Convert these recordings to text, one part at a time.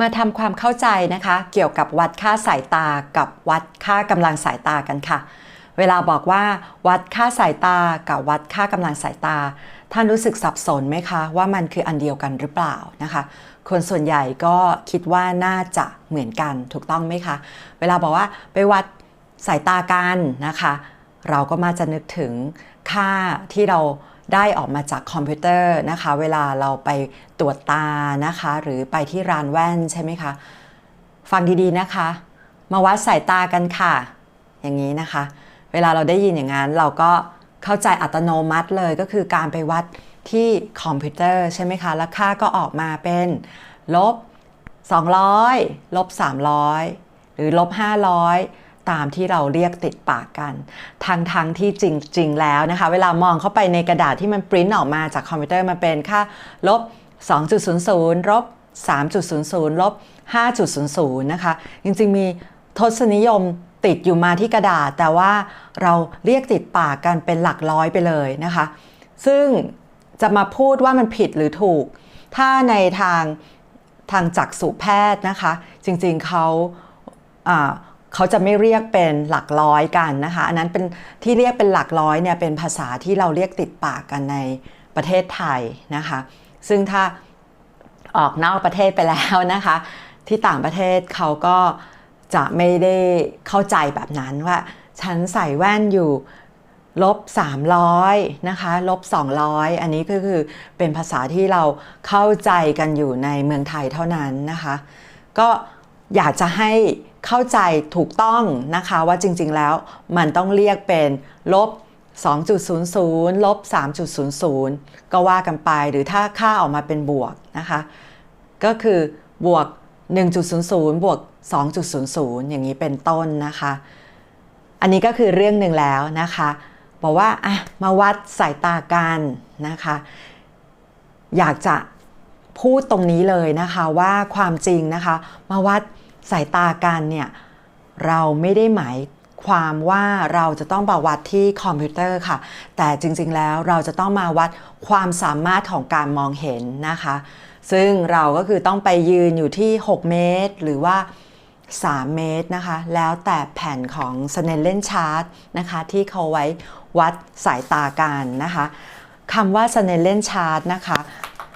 มาทำความเข้าใจนะคะ เกี่ยวกับวัดค่าสายตากับวัดค่ากำลังสายตากันค่ะ เวลาบอกว่า วัดค่าสายตากับวัดค่ากำลังสายตา ท่านรู้สึกสับสนไหมคะ ว่ามันคืออันเดียวกันหรือเปล่านะคะ คนส่วนใหญ่ก็คิดว่าน่าจะเหมือนกันถูกต้องไหมคะ เวลาบอกว่าไปวัดสายตากันนะคะ เราก็มาจะนึกถึงค่าที่เรา ได้ออกมาจากคอมพิวเตอร์นะคะ เวลาเราไปตรวจตานะคะ หรือไปที่ร้านแว่นใช่ไหมคะ ฟังดีๆนะคะ มาวัดสายตากันค่ะ อย่างนี้นะคะ เวลาเราได้ยินอย่างนั้นเราก็เข้าใจอัตโนมัติเลยก็คือการไปวัดที่คอมพิวเตอร์ใช่ไหมคะ แล้วค่าก็ออกมาเป็นลบ 200 ลบ 300 หรือลบ 500 ตามที่เราเรียกติดปากกันทั้งทั้งที่จริง ๆ แล้วนะคะ เวลามองเข้าไปในกระดาษที่มันปริ้นออกมาจากคอมพิวเตอร์มันเป็นค่าลบ 2.00ลบ3.00ลบ5.00นะคะ จริงๆมีทศนิยมติดอยู่มาที่กระดาษ แต่ว่าเราเรียกติดปากกันเป็นหลักร้อยไปเลยนะคะ ซึ่งจะมาพูดว่ามันผิดหรือถูก ถ้าในทางทางจักษุแพทย์นะคะ จริงๆเขา เขาจะไม่เรียกเป็นหลักร้อยกันนะคะอันนั้นเป็นที่เรียกเป็นหลักร้อยเนี่ยเป็นภาษาที่เราเรียกติดปากกันในประเทศไทยนะคะ ซึ่งถ้าออกนอกประเทศไปแล้วนะคะ ที่ต่างประเทศเขาก็จะไม่ได้เข้าใจแบบนั้นว่า ฉันใส่แว่นอยู่ลบ300นะคะลบ200 อันนี้ก็คือเป็นภาษาที่เราเข้าใจกันอยู่ในเมืองไทยเท่านั้นนะคะ ก็ อยากจะให้เข้าใจถูกต้องนะคะว่าจริงๆแล้วมันต้องเรียกเป็นลบ 2.00 ลบ 3.00 ก็ว่ากันไปหรือถ้าค่าออกมาเป็นบวกนะคะ ก็คือบวก 1.00 บวก 2.00 อย่างนี้เป็นต้นนะคะ อันนี้ก็คือเรื่องหนึ่งแล้วนะคะ บอกว่าอะมาวัดสายตากันนะคะ อยากจะพูดตรงนี้เลยนะคะว่าความจริงนะคะ มาวัด สายตากันเนี่ยเราไม่ได้หมายความว่าเราจะต้องมาวัดที่คอมพิวเตอร์ค่ะ แต่จริงๆแล้วเราจะต้องมาวัดความสามารถของการมองเห็นนะคะ ซึ่งเราก็คือต้องไปยืนอยู่ที่ 6 เมตร หรือว่า 3 เมตรนะคะ แล้วแต่แผ่นของ s n e l l e n chart นะคะ ที่เขาไว้วัดสายตากันนะคะคำว่า s n e l l e n chart นะคะ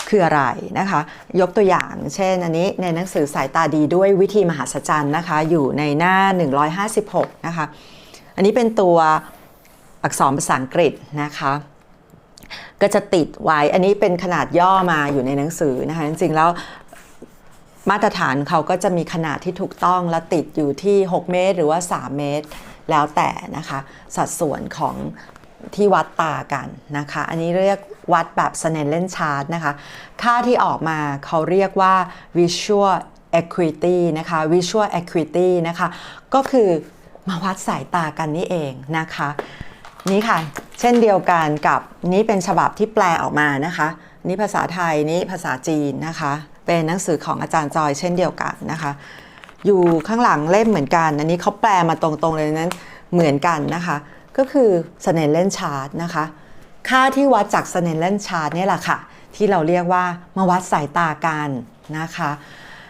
คืออะไรนะคะ ยกตัวอย่างเช่นอันนี้ในหนังสือสายตาดีด้วยวิธีมหัศจรรย์นะคะ อยู่ในหน้า 156 นะคะ อันนี้เป็นตัวอักษรภาษาอังกฤษนะคะ ก็จะติดไว้ อันนี้เป็นขนาดย่อมาอยู่ในหนังสือนะคะ จริงๆแล้วมาตรฐานเขาก็จะมีขนาดที่ถูกต้องและติดอยู่ที่ 6 เมตร หรือว่า 3 เมตร แล้วแต่นะคะ สัดส่วนของที่วัดตากันนะคะ อันนี้เรียก วัดแบบ Snellen chart นะคะ ค่าที่ออกมาเขาเรียกว่า visual acuity นะคะ visual acuity นะคะ ก็คือมาวัดสายตากันนี่เองนะคะ นี่ค่ะ เช่นเดียวกันกับนี้เป็นฉบับที่แปลออกมานะคะ นี่ภาษาไทยนี่ภาษาจีนนะคะ เป็นหนังสือของอาจารย์จอยเช่นเดียวกันนะคะ อยู่ข้างหลังเล่มเหมือนกัน อันนี้เขาแปลมาตรงๆเลยนั้นเหมือนกันนะคะ ก็คือ s n e l l e n chart นะคะ ค่าที่วัดจาก s n e l l e n chart เนี่แหละค่ะ ที่เราเรียกว่ามาวัดสายตากันนะคะ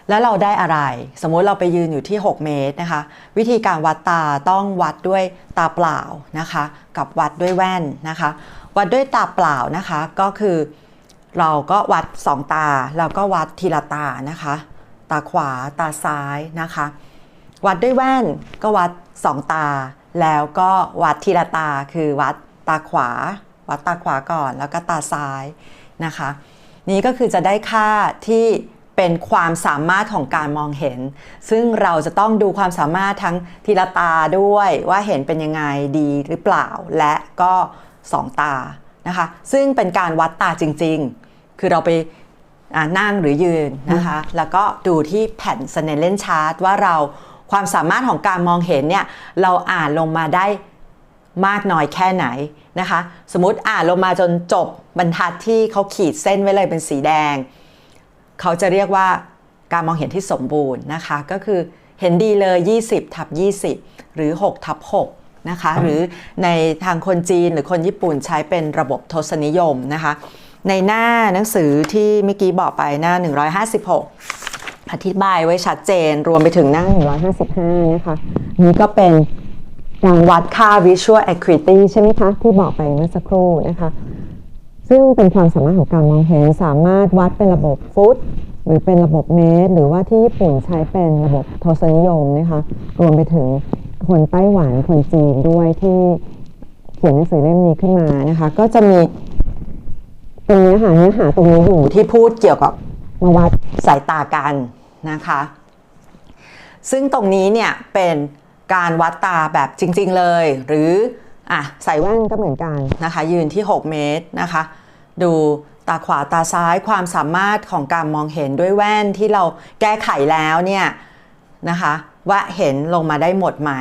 แล้วเราได้อะไร สมมุติเราไปยืนอยู่ที่ 6 เมตรนะคะ วิธีการวัดตาต้องวัดด้วยตาเปล่านะคะ กับวัดด้วยแว่นนะคะ วัดด้วยตาเปล่านะคะก็คือเราก็วัด 2 ตาแล้วก็วัดทีละตานะคะ ตาขวาตาซ้ายนะคะ วัดด้วยแว่นก็วัด 2 ตา แล้วก็วัดทีละตาคือวัดตาขวา วัดตาขวาก่อนแล้วก็ตาซ้ายนะคะ นี้ก็คือจะได้ค่าที่เป็นความสามารถของการมองเห็น ซึ่งเราจะต้องดูความสามารถทั้งทีละตาด้วยว่าเห็นเป็นยังไงดีหรือเปล่า และก็สองตานะคะ ซึ่งเป็นการวัดตาจริง ๆ คือเราไปนั่งหรือยืนนะคะ แล้วก็ดูที่แผ่น s n e l l e n chart ว่าเราความสามารถของการมองเห็นเนี่ยเราอ่านลงมาได้ มากน้อยแค่ไหนนะคะ สมมติอ่านลงมาจนจบบรรทัดที่เขาขีดเส้นไว้เลยเป็นสีแดง เขาจะเรียกว่าการมองเห็นที่สมบูรณ์นะคะ ก็คือเห็นดีเลย 20ทับ20 หรือ 6ทับ6นะคะ หรือในทางคนจีนหรือคนญี่ปุ่นใช้เป็นระบบทศนิยมนะคะ ในหน้าหนังสือที่เมื่อกี้บอกไปหน้า 156 อธิบายไว้ชัดเจนรวมไปถึงหน้า 155 นะคะ นี่ก็เป็น การวัดค่า visual acuity ใช่ไหมคะที่บอกไปเมื่อสักครู่นะคะ ซึ่งเป็นความสามารถของการมองเห็นสามารถวัดเป็นระบบฟุตหรือเป็นระบบเมตร หรือว่าที่ญี่ปุ่นใช้เป็นระบบทศนิยมนะคะรวมไปถึงคนไต้หวันคนจีนด้วยที่เขียนหนังสือเล่มนี้ขึ้นมานะคะ ก็จะมีตรงเนี้ยค่ะเนื้อหาตรงนี้อยู่ที่พูดเกี่ยวกับมาวัดสายตากันนะคะ ซึ่งตรงนี้เนี่ยเป็น การวัดตาแบบจริง ๆเลย หรืออะใส่แว่นก็เหมือนกันนะคะ ยืนที่ 6 เมตรนะคะ ดูตาขวาตาซ้ายความสามารถของการมองเห็นด้วยแว่นที่เราแก้ไขแล้วเนี่ยนะคะ ว่าเห็นลงมาได้หมดไหม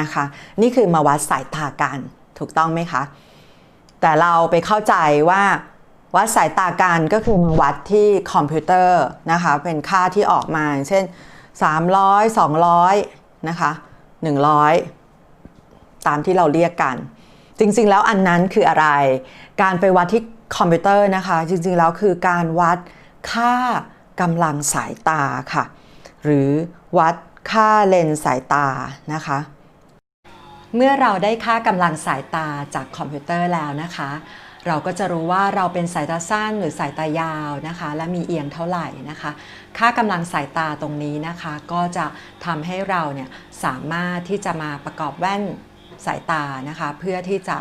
นะคะ นี่คือมาวัดสายตากันถูกต้องไหมคะ แต่เราไปเข้าใจว่าวัดสายตากันก็คือมาวัดที่คอมพิวเตอร์นะคะ เป็นค่าที่ออกมาอย่างเช่น 300 200 นะคะ 100 ตามที่เราเรียกกัน จริงๆ แล้วอันนั้นคืออะไร การไปวัดที่คอมพิวเตอร์นะคะ จริงๆ แล้วคือการวัดค่ากำลังสายตาค่ะ หรือวัดค่าเลนส์สายตานะคะ เมื่อเราได้ค่ากำลังสายตาจากคอมพิวเตอร์แล้วนะคะ เราก็จะรู้ว่าเราเป็นสายตาสั้นหรือสายตายาวนะคะ และมีเอียงเท่าไหร่นะคะ ค่ากำลังสายตาตรงนี้นะคะ ก็จะทำให้เราเนี่ยสามารถที่จะมาประกอบแว่นสายตานะคะ เพื่อที่จะ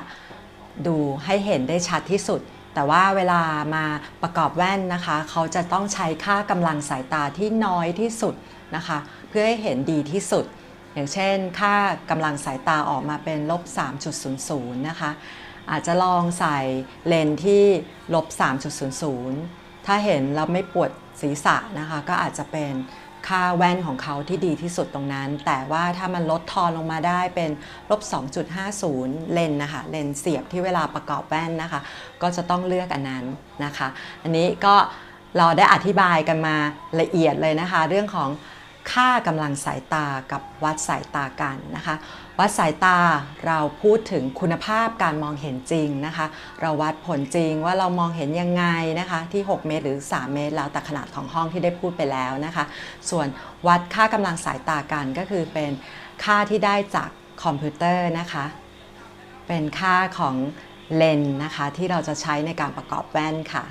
ดูให้เห็นได้ชัดที่สุด แต่ว่าเวลามาประกอบแว่นนะคะ เขาจะต้องใช้ค่ากำลังสายตาที่น้อยที่สุดนะคะ เพื่อให้เห็นดีที่สุด อย่างเช่น ค่ากำลังสายตาออกมาเป็นลบ 3.00 นะคะ อาจจะลองใส่เลนที่ลบ 3.00 ถ้าเห็นแล้วไม่ปวดศีรษะนะคะ ก็อาจจะเป็นค่าแว่นของเขาที่ดีที่สุดตรงนั้น แต่ว่าถ้ามันลดทอนลงมาได้เป็นลบ 2.50 เลนส์นะคะ เลนเสียบที่เวลาประกอบแว่นนะคะ ก็จะต้องเลือกอันนั้นนะคะ อันนี้ก็เราได้อธิบายกันมาละเอียดเลยนะคะ เรื่องของ ค่ากำลังสายตากับวัดสายตากันนะคะ วัดสายตาเราพูดถึงคุณภาพการมองเห็นจริงนะคะ เราวัดผลจริงว่าเรามองเห็นยังไงนะคะที่ 6 เมตรหรือ 3 เมตร แล้วแต่ขนาดของห้องที่ได้พูดไปแล้วนะคะ ส่วนวัดค่ากำลังสายตากันก็คือเป็นค่าที่ได้จากคอมพิวเตอร์นะคะ เป็นค่าของเลนนะคะที่เราจะใช้ในการประกอบแว่นค่ะ